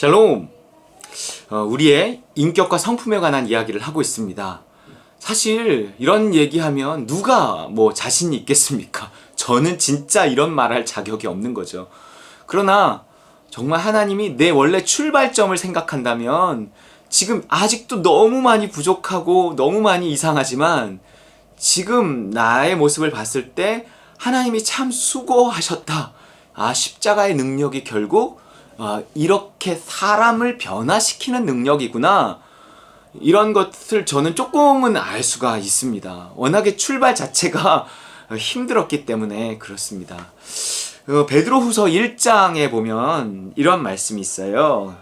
샬롬. 어, 우리의 인격과 성품에 관한 이야기를 하고 있습니다. 사실 이런 얘기하면 누가 뭐 자신이 있겠습니까? 저는 진짜 이런 말할 자격이 없는 거죠. 그러나 정말 하나님이 내 원래 출발점을 생각한다면 지금 아직도 너무 많이 부족하고 너무 많이 이상하지만 지금 나의 모습을 봤을 때 하나님이 참 수고하셨다. 아, 십자가의 능력이 결국 아, 이렇게 사람을 변화시키는 능력이구나. 이런 것을 저는 조금은 알 수가 있습니다. 워낙에 출발 자체가 힘들었기 때문에 그렇습니다. 어, 베드로 후서 1장에 보면 이런 말씀이 있어요.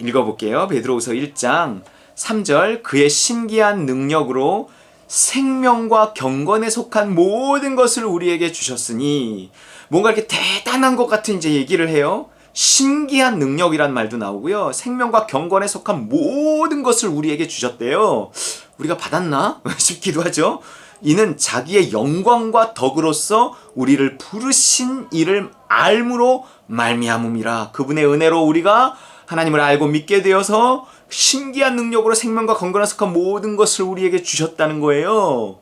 읽어볼게요. 베드로 후서 1장 3절 그의 신기한 능력으로 생명과 경건에 속한 모든 것을 우리에게 주셨으니 뭔가 이렇게 대단한 것 같은 이제 얘기를 해요. 신기한 능력이란 말도 나오고요. 생명과 경건에 속한 모든 것을 우리에게 주셨대요. 우리가 받았나 싶기도 하죠. 이는 자기의 영광과 덕으로서 우리를 부르신 이를 알므로 말미암음이라. 그분의 은혜로 우리가 하나님을 알고 믿게 되어서 신기한 능력으로 생명과 건강에 속한 모든 것을 우리에게 주셨다는 거예요.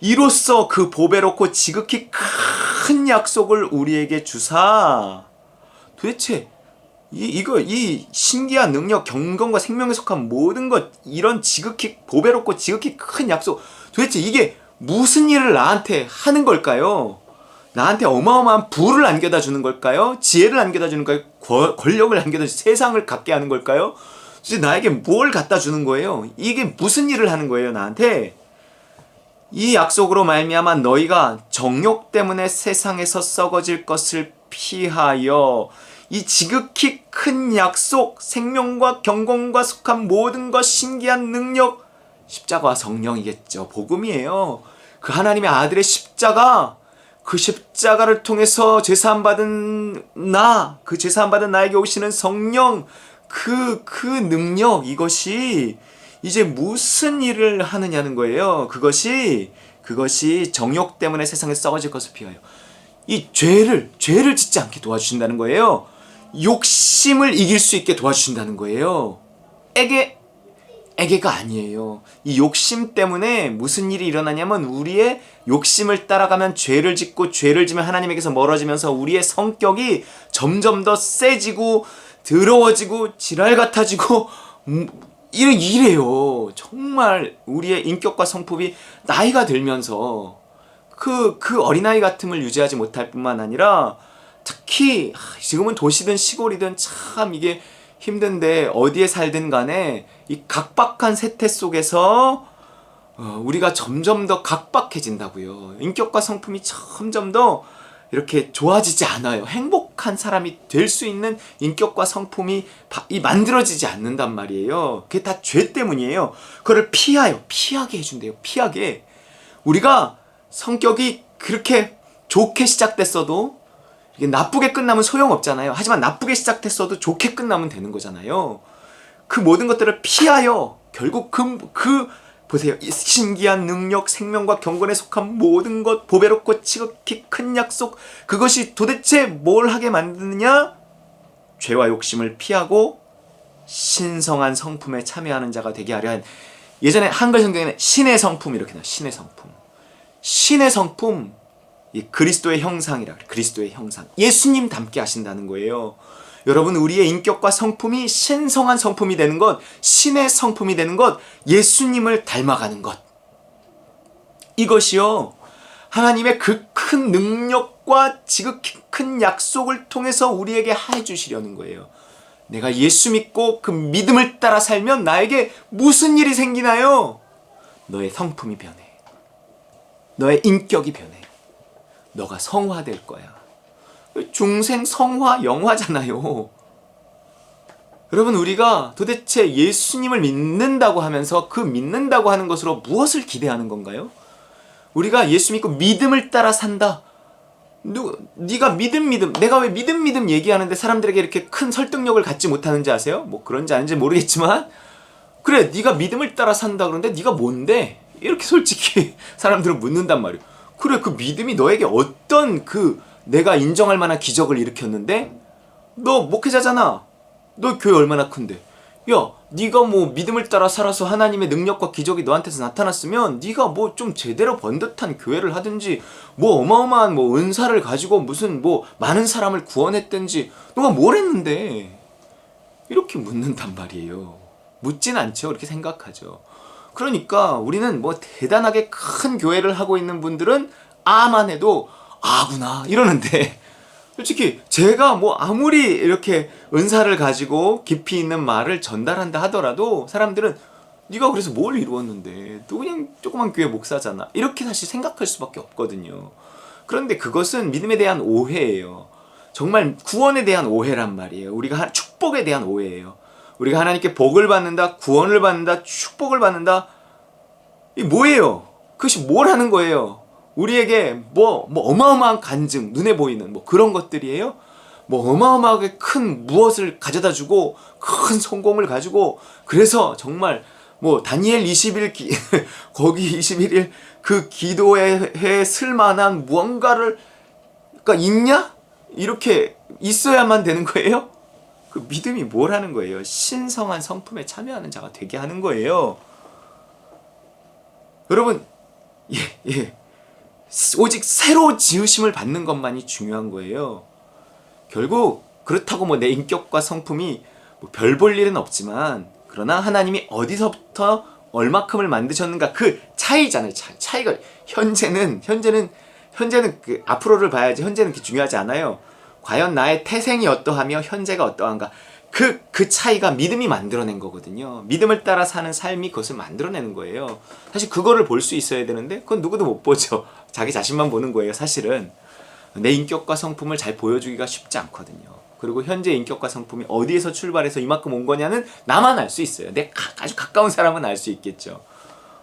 이로써 그 보배롭고 지극히 큰 약속을 우리에게 주사 도대체 이 이거 이 신기한 능력 경건과 생명에 속한 모든 것 이런 지극히 보배롭고 지극히 큰 약속 도대체 이게 무슨 일을 나한테 하는 걸까요? 나한테 어마어마한 부를 안겨다 주는 걸까요? 지혜를 안겨다 주는 걸까요? 권- 권력을 안겨다 주 세상을 갖게 하는 걸까요? 도대체 나에게 뭘 갖다 주는 거예요? 이게 무슨 일을 하는 거예요, 나한테? 이 약속으로 말미암아 너희가 정욕 때문에 세상에서 썩어질 것을 피하여 이 지극히 큰 약속, 생명과 경건과 속한 모든 것 신기한 능력 십자가와 성령이겠죠. 복음이에요. 그 하나님의 아들의 십자가 그 십자가를 통해서 제사함 받은 나, 그 제사함 받은 나에게 오시는 성령 그 그 능력 이것이 이제 무슨 일을 하느냐는 거예요. 그것이 그것이 정욕 때문에 세상에 썩어질 것을 피하여 이 죄를 죄를 짓지 않게 도와주신다는 거예요. 욕심을 이길 수 있게 도와주신다는 거예요. 애게 애게가 아니에요. 이 욕심 때문에 무슨 일이 일어나냐면 우리의 욕심을 따라가면 죄를 짓고 죄를 지면 하나님에게서 멀어지면서 우리의 성격이 점점 더 세지고 더러워지고 지랄 같아지고 음, 이래 이래요. 정말 우리의 인격과 성품이 나이가 들면서 그, 그 어린아이 같음을 유지하지 못할 뿐만 아니라 특히 하, 지금은 도시든 시골이든 참 이게 힘든데 어디에 살든 간에 이 각박한 세태 속에서 어, 우리가 점점 더 각박해진다고요. 인격과 성품이 점점 더 이렇게 좋아지지 않아요. 행복한 사람이 될 수 있는 인격과 성품이 만들어지지 않는단 말이에요. 그게 다 죄 때문이에요. 그거를 피하여 피하게 해준대요. 피하게 우리가 성격이 그렇게 좋게 시작됐어도 이게 나쁘게 끝나면 소용없잖아요. 하지만 나쁘게 시작됐어도 좋게 끝나면 되는 거잖아요. 그 모든 것들을 피하여 결국 그, 그 보세요. 이 신기한 능력, 생명과 경건에 속한 모든 것, 보배롭고 지극히 큰 약속, 그것이 도대체 뭘 하게 만드느냐? 죄와 욕심을 피하고 신성한 성품에 참여하는 자가 되게 하려 한 예전에 한글 성경에는 신의 성품 이렇게 나와 신의 성품. 신의 성품 이 그리스도의 형상이라 그래. 그리스도의 형상. 예수님 닮게 하신다는 거예요. 여러분 우리의 인격과 성품이 신성한 성품이 되는 것, 신의 성품이 되는 것, 예수님을 닮아가는 것. 이것이요. 하나님의 그 큰 능력과 지극히 큰 약속을 통해서 우리에게 해 주시려는 거예요. 내가 예수 믿고 그 믿음을 따라 살면 나에게 무슨 일이 생기나요? 너의 성품이 변해. 너의 인격이 변해. 너가 성화될 거야. 중생 성화 영화잖아요. 여러분 우리가 도대체 예수님을 믿는다고 하면서 그 믿는다고 하는 것으로 무엇을 기대하는 건가요? 우리가 예수 믿고 믿음을 따라 산다. 누, 네가 믿음 믿음 내가 왜 믿음 믿음 얘기하는데 사람들에게 이렇게 큰 설득력을 갖지 못하는지 아세요? 뭐 그런지 아닌지 모르겠지만 그래 네가 믿음을 따라 산다 그런데 네가 뭔데? 이렇게 솔직히 사람들은 묻는단 말이에요. 그래 그 믿음이 너에게 어떤 그 내가 인정할 만한 기적을 일으켰는데 너 목회자잖아. 너 교회 얼마나 큰데? 야, 네가 뭐 믿음을 따라 살아서 하나님의 능력과 기적이 너한테서 나타났으면 네가 뭐 좀 제대로 번듯한 교회를 하든지 뭐 어마어마한 뭐 은사를 가지고 무슨 뭐 많은 사람을 구원했든지 너가 뭘 했는데 이렇게 묻는단 말이에요. 묻진 않죠. 이렇게 생각하죠. 그러니까 우리는 뭐 대단하게 큰 교회를 하고 있는 분들은 아만 해도 아구나 이러는데 솔직히 제가 뭐 아무리 이렇게 은사를 가지고 깊이 있는 말을 전달한다 하더라도 사람들은 네가 그래서 뭘 이루었는데? 또 그냥 조그만 교회 목사잖아. 이렇게 사실 생각할 수밖에 없거든요. 그런데 그것은 믿음에 대한 오해예요. 정말 구원에 대한 오해란 말이에요. 우리가 하- 축복에 대한 오해예요 우리가 하나님께 복을 받는다 구원을 받는다 축복을 받는다 이 뭐예요 그것이 뭘 하는 거예요 우리에게 뭐, 뭐 어마어마한 간증, 눈에 보이는 뭐 그런 것들이에요? 뭐 어마어마하게 큰 무엇을 가져다 주고 큰 성공을 가지고 그래서 정말 뭐 다니엘 20일 기, 거기 21일 그 기도에 해 쓸만한 무언가를 가 있냐? 이렇게 있어야만 되는 거예요? 그 믿음이 뭘 하는 거예요? 신성한 성품에 참여하는 자가 되게 하는 거예요. 여러분, 예, 예. 오직 새로 지으심을 받는 것만이 중요한 거예요. 결국 그렇다고 뭐 내 인격과 성품이 뭐 별 볼 일은 없지만 그러나 하나님이 어디서부터 얼마큼을 만드셨는가 그 차이잖아요. 차, 차이가 현재는 현재는 현재는 그 앞으로를 봐야지 현재는 그렇게 중요하지 않아요. 과연 나의 태생이 어떠하며 현재가 어떠한가 그, 그 차이가 믿음이 만들어낸 거거든요. 믿음을 따라 사는 삶이 그것을 만들어내는 거예요. 사실 그거를 볼 수 있어야 되는데, 그건 누구도 못 보죠. 자기 자신만 보는 거예요, 사실은. 내 인격과 성품을 잘 보여주기가 쉽지 않거든요. 그리고 현재 인격과 성품이 어디에서 출발해서 이만큼 온 거냐는 나만 알 수 있어요. 내 가- 아주 가까운 사람은 알 수 있겠죠.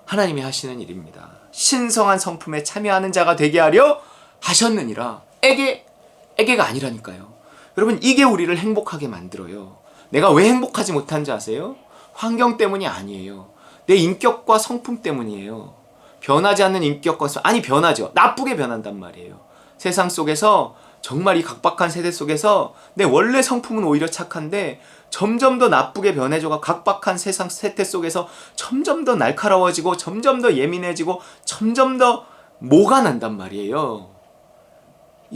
하나님이 하시는 일입니다. 신성한 성품에 참여하는 자가 되게 하려 하셨느니라. 에게, 에게가 아니라니까요. 여러분, 이게 우리를 행복하게 만들어요. 내가 왜 행복하지 못한지 아세요? 환경 때문이 아니에요. 내 인격과 성품 때문이에요. 변하지 않는 인격과 성, 아니 변하죠. 나쁘게 변한단 말이에요. 세상 속에서 정말 이 각박한 세대 속에서 내 원래 성품은 오히려 착한데 점점 더 나쁘게 변해져가 각박한 세상 세태 속에서 점점 더 날카로워지고 점점 더 예민해지고 점점 더 모가 난단 말이에요.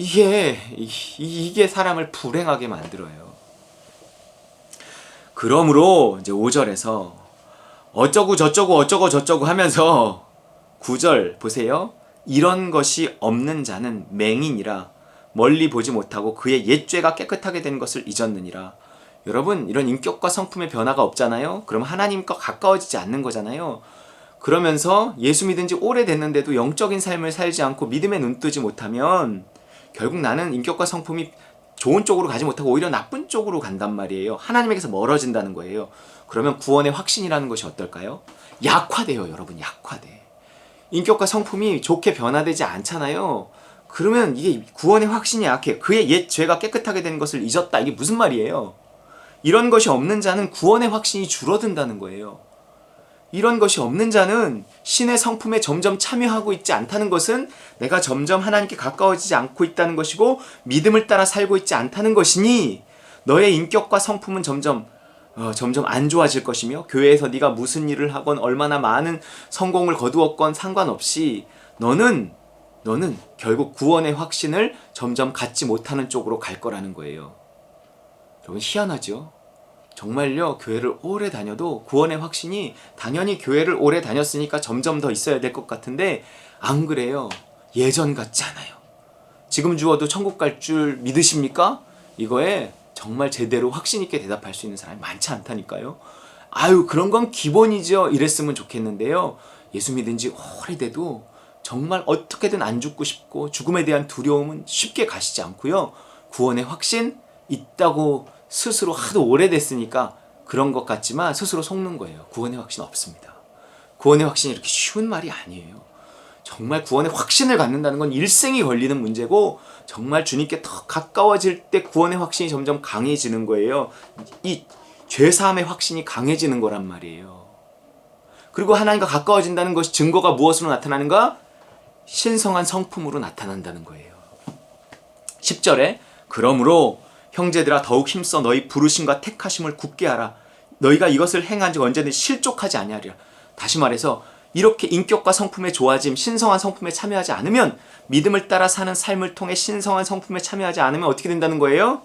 이게 이- 이게 사람을 불행하게 만들어요. 그러므로 이제 5절에서 어쩌고 저쩌고 어쩌고 저쩌고 하면서 9절 보세요. 이런 것이 없는 자는 맹인이라 멀리 보지 못하고 그의 옛 죄가 깨끗하게 된 것을 잊었느니라. 여러분 이런 인격과 성품의 변화가 없잖아요. 그럼 하나님과 가까워지지 않는 거잖아요. 그러면서 예수 믿은 지 오래됐는데도 영적인 삶을 살지 않고 믿음에 눈 뜨지 못하면 결국 나는 인격과 성품이 좋은 쪽으로 가지 못하고 오히려 나쁜 쪽으로 간단 말이에요. 하나님에게서 멀어진다는 거예요. 그러면 구원의 확신이라는 것이 어떨까요? 약화돼요, 여러분. 약화돼. 인격과 성품이 좋게 변화되지 않잖아요. 그러면 이게 구원의 확신이 약해. 그의 옛 죄가 깨끗하게 된 것을 잊었다. 이게 무슨 말이에요? 이런 것이 없는 자는 구원의 확신이 줄어든다는 거예요. 이런 것이 없는 자는 신의 성품에 점점 참여하고 있지 않다는 것은 내가 점점 하나님께 가까워지지 않고 있다는 것이고 믿음을 따라 살고 있지 않다는 것이니 너의 인격과 성품은 점점 어, 점점 안 좋아질 것이며 교회에서 네가 무슨 일을 하건 얼마나 많은 성공을 거두었건 상관없이 너는 너는 결국 구원의 확신을 점점 갖지 못하는 쪽으로 갈 거라는 거예요. 여러분 희한하죠? 정말요? 교회를 오래 다녀도 구원의 확신이 당연히 교회를 오래 다녔으니까 점점 더 있어야 될 것 같은데 안 그래요. 예전 같지 않아요. 지금 주어도 천국 갈 줄 믿으십니까? 이거에 정말 제대로 확신 있게 대답할 수 있는 사람이 많지 않다니까요. 아유 그런 건 기본이죠. 이랬으면 좋겠는데요. 예수 믿은 지 오래돼도 정말 어떻게든 안 죽고 싶고 죽음에 대한 두려움은 쉽게 가시지 않고요. 구원의 확신 있다고 스스로 하도 오래됐으니까 그런 것 같지만 스스로 속는 거예요. 구원의 확신 없습니다. 구원의 확신이 이렇게 쉬운 말이 아니에요. 정말 구원의 확신을 갖는다는 건 일생이 걸리는 문제고 정말 주님께 더 가까워질 때 구원의 확신이 점점 강해지는 거예요. 이 죄사함의 확신이 강해지는 거란 말이에요. 그리고 하나님과 가까워진다는 것이 증거가 무엇으로 나타나는가? 신성한 성품으로 나타난다는 거예요. 10절에 그러므로 형제들아 더욱 힘써 너희 부르심과 택하심을 굳게 하라. 너희가 이것을 행한 즉 언제든 실족하지 아니하리라. 다시 말해서 이렇게 인격과 성품의 좋아짐, 신성한 성품에 참여하지 않으면 믿음을 따라 사는 삶을 통해 신성한 성품에 참여하지 않으면 어떻게 된다는 거예요?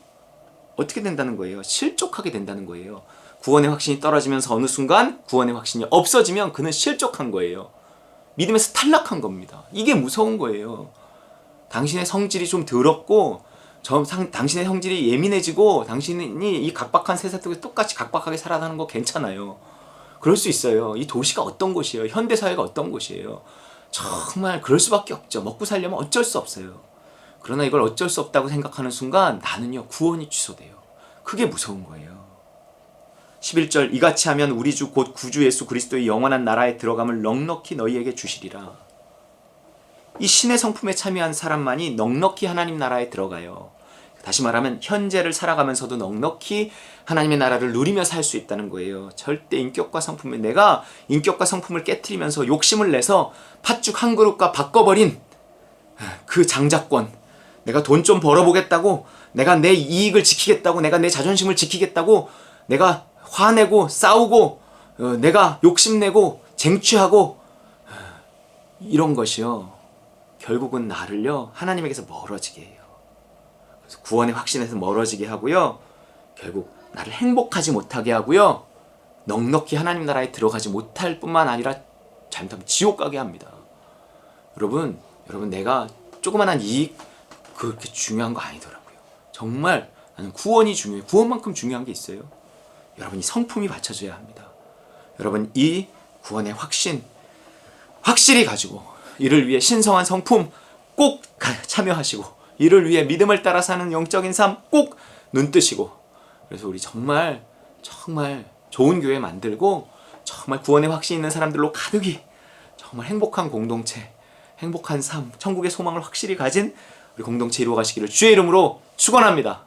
어떻게 된다는 거예요? 실족하게 된다는 거예요. 구원의 확신이 떨어지면서 어느 순간 구원의 확신이 없어지면 그는 실족한 거예요. 믿음에서 탈락한 겁니다. 이게 무서운 거예요. 당신의 성질이 좀 더럽고 저 상, 당신의 성질이 예민해지고 당신이 이 각박한 세상 속에 똑같이 각박하게 살아가는 거 괜찮아요. 그럴 수 있어요. 이 도시가 어떤 곳이에요? 현대 사회가 어떤 곳이에요? 정말 그럴 수밖에 없죠. 먹고 살려면 어쩔 수 없어요. 그러나 이걸 어쩔 수 없다고 생각하는 순간 나는요 구원이 취소돼요. 그게 무서운 거예요. 11절 이같이 하면 우리 주 곧 구주 예수 그리스도의 영원한 나라에 들어감을 넉넉히 너희에게 주시리라. 이 신의 성품에 참여한 사람만이 넉넉히 하나님 나라에 들어가요. 다시 말하면 현재를 살아가면서도 넉넉히 하나님의 나라를 누리며 살 수 있다는 거예요. 절대 인격과 성품에 내가 인격과 성품을 깨뜨리면서 욕심을 내서 팥죽 한 그릇과 바꿔버린 그 장자권 내가 돈 좀 벌어보겠다고 내가 내 이익을 지키겠다고 내가 내 자존심을 지키겠다고 내가 화내고 싸우고 어, 내가 욕심내고 쟁취하고 어, 이런 것이요 결국은 나를요 하나님에게서 멀어지게 해요. 그래서 구원의 확신에서 멀어지게 하고요 결국 나를 행복하지 못하게 하고요 넉넉히 하나님 나라에 들어가지 못할 뿐만 아니라 잘못하면 지옥 가게 합니다. 여러분 여러분 내가 조그만한 이익 그렇게 중요한 거 아니더라고요. 정말 나는 구원이 중요해요. 구원만큼 중요한 게 있어요. 여러분 이 성품이 받쳐져야 합니다. 여러분 이 구원의 확신 확실히 가지고 이를 위해 신성한 성품 꼭 참여하시고 이를 위해 믿음을 따라 사는 영적인 삶 꼭 눈뜨시고 그래서 우리 정말 정말 좋은 교회 만들고 정말 구원의 확신 있는 사람들로 가득히 정말 행복한 공동체 행복한 삶 천국의 소망을 확실히 가진 우리 공동체 이루어 가시기를 주의 이름으로 축원합니다.